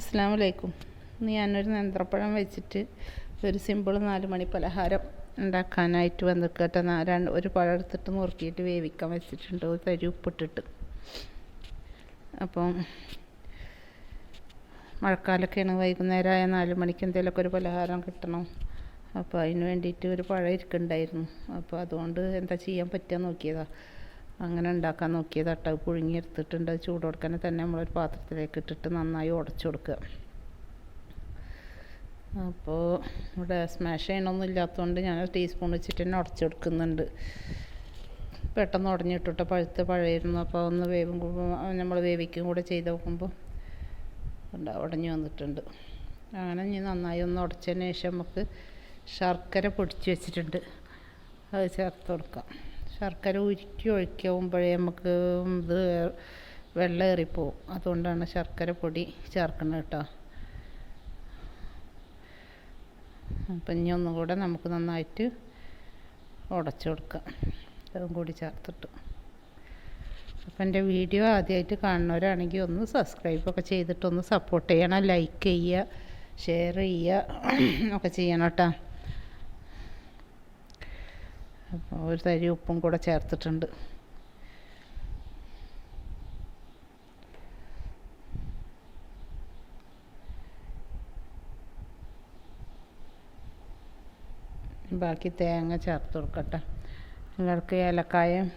അസ്സാം വലൈക്കും ഇന്ന് ഞാനൊരു നേന്ത്രപ്പഴം വെച്ചിട്ട് ഒരു സിമ്പിൾ നാല് മണി പലഹാരം ഉണ്ടാക്കാനായിട്ട് വന്നിക്കട്ടെ. രണ്ട് ഒരു പഴം എടുത്തിട്ട് നുറുക്കിയിട്ട് വേവിക്കാൻ വെച്ചിട്ടുണ്ട്. ഒരു തരി ഉപ്പിട്ടിട്ട്. അപ്പം മഴക്കാലമൊക്കെയാണ് വൈകുന്നേരമായ നാല് മണിക്ക് എന്തെങ്കിലുമൊക്കെ ഒരു പലഹാരം കിട്ടണം. അപ്പോൾ അതിന് വേണ്ടിയിട്ട് ഒരു പഴം ഇരിക്കുന്നുണ്ടായിരുന്നു അപ്പോൾ അതുകൊണ്ട് എന്താ ചെയ്യാൻ പറ്റുക നോക്കിയതാണ് അങ്ങനെ ഉണ്ടാക്കാൻ നോക്കിയത് അത് പുഴുങ്ങിയെടുത്തിട്ടുണ്ട് അത് ചൂട് കൊടുക്കാൻ തന്നെ നമ്മളൊരു പാത്രത്തിലേക്ക് ഇട്ടിട്ട് നന്നായി ഉടച്ചു കൊടുക്കുക. അപ്പോൾ ഇവിടെ സ്മാഷ് ചെയ്യണമൊന്നും ഇല്ലാത്തതുകൊണ്ട് ഞാൻ ടീസ്പൂൺ വെച്ചിട്ട് തന്നെ ഉടച്ചു കൊടുക്കുന്നുണ്ട്. പെട്ടെന്ന് ഉടഞ്ഞിട്ടിട്ട് പഴുത്ത് പഴയിരുന്നു. അപ്പോൾ ഒന്ന് വേവും നമ്മൾ വേവിക്കും കൂടെ ചെയ്ത് നോക്കുമ്പോൾ ഉണ്ട് ഉടഞ്ഞു വന്നിട്ടുണ്ട്. അങ്ങനെ ഇനി നന്നായി ഒന്ന് ഉടച്ചതിന് ശേഷം നമുക്ക് ശർക്കര പൊടിച്ച് വെച്ചിട്ടുണ്ട്. അത് ചേർത്ത് കൊടുക്കാം. ശർക്കര ഉരുക്കി ഒഴിക്കുമ്പോഴേ നമുക്ക് ഇത് വെള്ളം ഏറിപ്പോവും. അതുകൊണ്ടാണ് ശർക്കര പൊടി ചേർക്കുന്നത് കേട്ടോ. അപ്പം ഇനി ഒന്നും കൂടെ നമുക്ക് നന്നായിട്ട് ഉടച്ചു കൊടുക്കാം. അതും കൂടി ചേർത്തിട്ട്. അപ്പം എന്റെ വീഡിയോ ആദ്യമായിട്ട് കാണുന്നവരാണെങ്കിൽ ഒന്ന് സബ്സ്ക്രൈബൊക്കെ ചെയ്തിട്ടൊന്ന് സപ്പോർട്ട് ചെയ്യണം. ലൈക്ക് ചെയ്യുക ഷെയർ ചെയ്യുക ഒക്കെ ചെയ്യണം കേട്ടോ. ഒരു തരി ഉപ്പും കൂടെ ചേർത്തിട്ടുണ്ട്. ബാക്കി തേങ്ങ ചേർത്ത് കൊടുക്കട്ടെ. നിങ്ങൾക്ക് ഏലക്കായും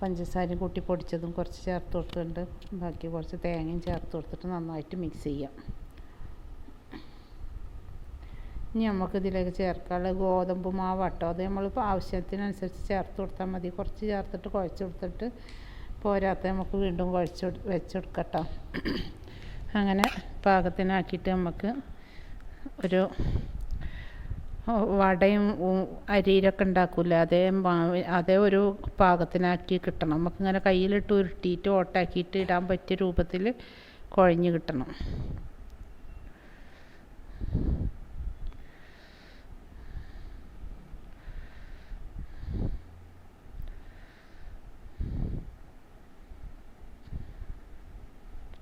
പഞ്ചസാരയും കൂട്ടി പൊടിച്ചതും കുറച്ച് ചേർത്ത് കൊടുത്തിട്ടുണ്ട്. ബാക്കി കുറച്ച് തേങ്ങയും ചേർത്ത് കൊടുത്തിട്ട് നന്നായിട്ട് മിക്സ് ചെയ്യാം. ഇനി നമുക്ക് ഇതിലേക്ക് ചേർക്കാനുള്ള ഗോതമ്പ് മാവ് കേട്ടോ അത് നമ്മളിപ്പോൾ ആവശ്യത്തിനനുസരിച്ച് ചേർത്ത് കൊടുത്താൽ മതി. കുറച്ച് ചേർത്തിട്ട് കുഴച്ച് കൊടുത്തിട്ട് പോരാത്ത നമുക്ക് വീണ്ടും കുഴച്ച് വെച്ചെടുക്കട്ടോ. അങ്ങനെ പാകത്തിനാക്കിയിട്ട് നമുക്ക് ഒരു വടയും അരിയിലൊക്കെ ഉണ്ടാക്കില്ല? അതേ അതേ ഒരു പാകത്തിനാക്കി കിട്ടണം. നമുക്കിങ്ങനെ കയ്യിലിട്ട് ഉരുട്ടിയിട്ട് ഓട്ടാക്കിയിട്ട് ഇടാൻ പറ്റിയ രൂപത്തിൽ കുഴഞ്ഞ് കിട്ടണം.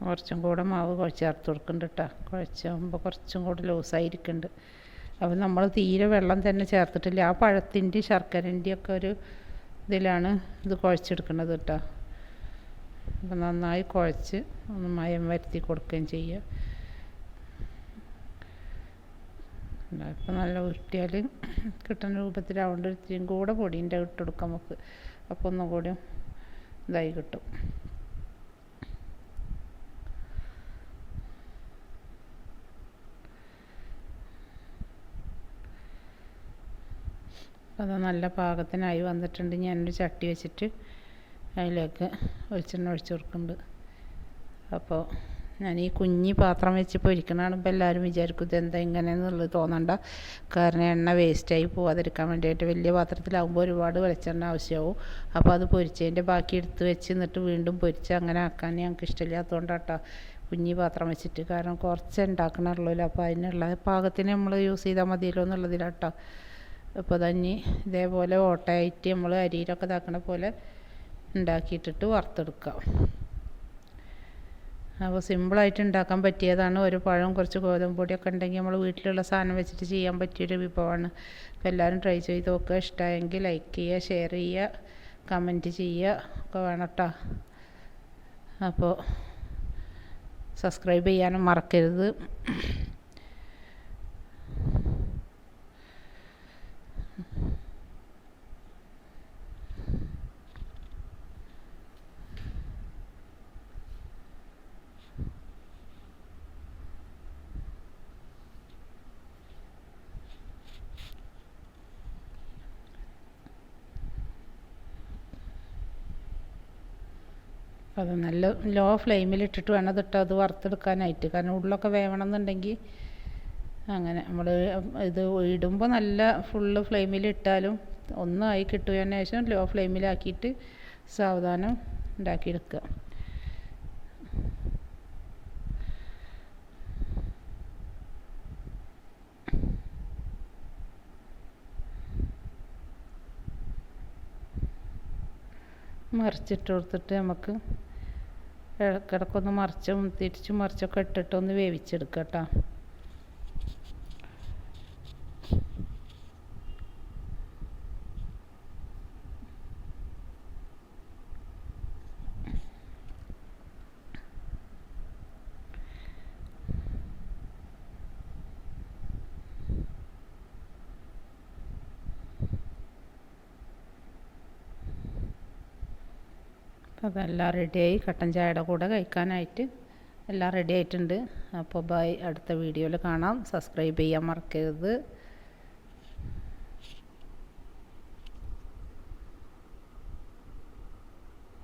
കുറച്ചും കൂടെ മാവ് ചേർത്ത് കൊടുക്കുന്നുണ്ട് കേട്ടോ കുഴച്ചാകുമ്പോൾ കുറച്ചും കൂടെ ലൂസായിരിക്കുന്നുണ്ട്. അപ്പോൾ നമ്മൾ തീരെ വെള്ളം തന്നെ ചേർത്തിട്ടില്ല. ആ പഴത്തിന്റെ ശർക്കരന്റെ ഒക്കെ ഒരു ഇതിലാണ് ഇത് കുഴച്ചെടുക്കുന്നത് കേട്ടോ അപ്പോൾ നന്നായി കുഴച്ച് ഒന്ന് മയം വരുത്തി കൊടുക്കുകയും ചെയ്യുക ഇപ്പം നല്ല ഉരുട്ടിയാൽ കിട്ടുന്ന രൂപത്തിലാവേണ്ട ഇത്തിരിയും കൂടെ പൊടീന്റെ ഇട്ട് കൊടുക്കാം നമുക്ക്. അപ്പോൾ ഒന്നും കൂടി ഇതായി കിട്ടും. അത് നല്ല പാകത്തിനായി വന്നിട്ടുണ്ട്. ഞാനൊരു ചട്ടി വെച്ചിട്ട് അതിലേക്ക് വെളിച്ചെണ്ണ ഒഴിച്ചു കൊടുക്കുന്നുണ്ട്. അപ്പോൾ ഞാൻ ഈ കുഞ്ഞി പാത്രം വെച്ച് പൊരിക്കണതാണ് ഇപ്പോൾ എല്ലാവരും വിചാരിക്കും ഇതെന്താ ഇങ്ങനെയെന്നുള്ളത് തോന്നണ്ട. കാരണം എണ്ണ വേസ്റ്റായി പോവാതിരിക്കാൻ വേണ്ടിയിട്ട് വലിയ പാത്രത്തിലാവുമ്പോൾ ഒരുപാട് വെളിച്ചെണ്ണ ആവശ്യമാവും. അപ്പോൾ അത് പൊരിച്ചതിന്റെ ബാക്കി എടുത്ത് വെച്ച് എന്നിട്ട് വീണ്ടും പൊരിച്ച് അങ്ങനെ ആക്കാൻ ഞങ്ങൾക്ക് ഇഷ്ടമില്ലാത്തതുകൊണ്ടാട്ടോ കുഞ്ഞി പാത്രം വെച്ചിട്ട്. കാരണം കുറച്ച് ഉണ്ടാക്കണുള്ളൂ അപ്പോൾ അതിനുള്ള പാകത്തിന് നമ്മൾ യൂസ് ചെയ്താൽ മതിയല്ലോ എന്നുള്ളതിലാട്ടോ. അപ്പോൾ തന്നെ ഇതേപോലെ ഓട്ടയായിട്ട് നമ്മൾ അരിയിലൊക്കെ ഇതാക്കണ പോലെ ഉണ്ടാക്കിയിട്ടിട്ട് വറുത്തെടുക്കാം. അപ്പോൾ സിമ്പിളായിട്ട് ഉണ്ടാക്കാൻ പറ്റിയതാണ്. ഒരു പഴം കുറച്ച് ഗോതമ്പ് പൊടിയൊക്കെ ഉണ്ടെങ്കിൽ നമ്മൾ വീട്ടിലുള്ള സാധനം വെച്ചിട്ട് ചെയ്യാൻ പറ്റിയൊരു വിഭവമാണ്. അപ്പോൾ എല്ലാവരും ട്രൈ ചെയ്ത് നോക്കുക. ഇഷ്ടമായെങ്കിൽ ലൈക്ക് ചെയ്യുക ഷെയർ ചെയ്യുക കമന്റ് ചെയ്യുക ഒക്കെ വേണം കേട്ടോ അപ്പോൾ സബ്സ്ക്രൈബ് ചെയ്യാനും മറക്കരുത്. അത് നല്ല ലോ ഫ്ലെയിമിലിട്ടിട്ട് വേണം അതിട്ട് അത് വറുത്തെടുക്കാനായിട്ട്. കാരണം ഉള്ളൊക്കെ വേവണം എന്നുണ്ടെങ്കിൽ അങ്ങനെ നമ്മൾ ഇത് ഇടുമ്പോൾ നല്ല ഫുള്ള് ഫ്ലെയിമിലിട്ടാലും ഒന്നായി കിട്ടുന്നതിന് ശേഷം ലോ ഫ്ലെയിമിലാക്കിയിട്ട് സാവധാനം ഉണ്ടാക്കിയെടുക്കുക മറിച്ചിട്ട് കൊടുത്തിട്ട് നമുക്ക് ഇടയ്ക്കിടയ്ക്കൊന്ന് മറിച്ചും തിരിച്ചും മറിച്ചൊക്കെ ഇട്ടിട്ട് ഒന്ന് വേവിച്ചെടുക്കുക കേട്ടോ. അതെല്ലാം റെഡിയായി കട്ടൻ ചായയുടെ കൂടെ കഴിക്കാനായിട്ട് എല്ലാം റെഡി ആയിട്ടുണ്ട്. അപ്പോൾ ബൈ അടുത്ത വീഡിയോയിൽ കാണാം. സബ്സ്ക്രൈബ് ചെയ്യാൻ മറക്കരുത്.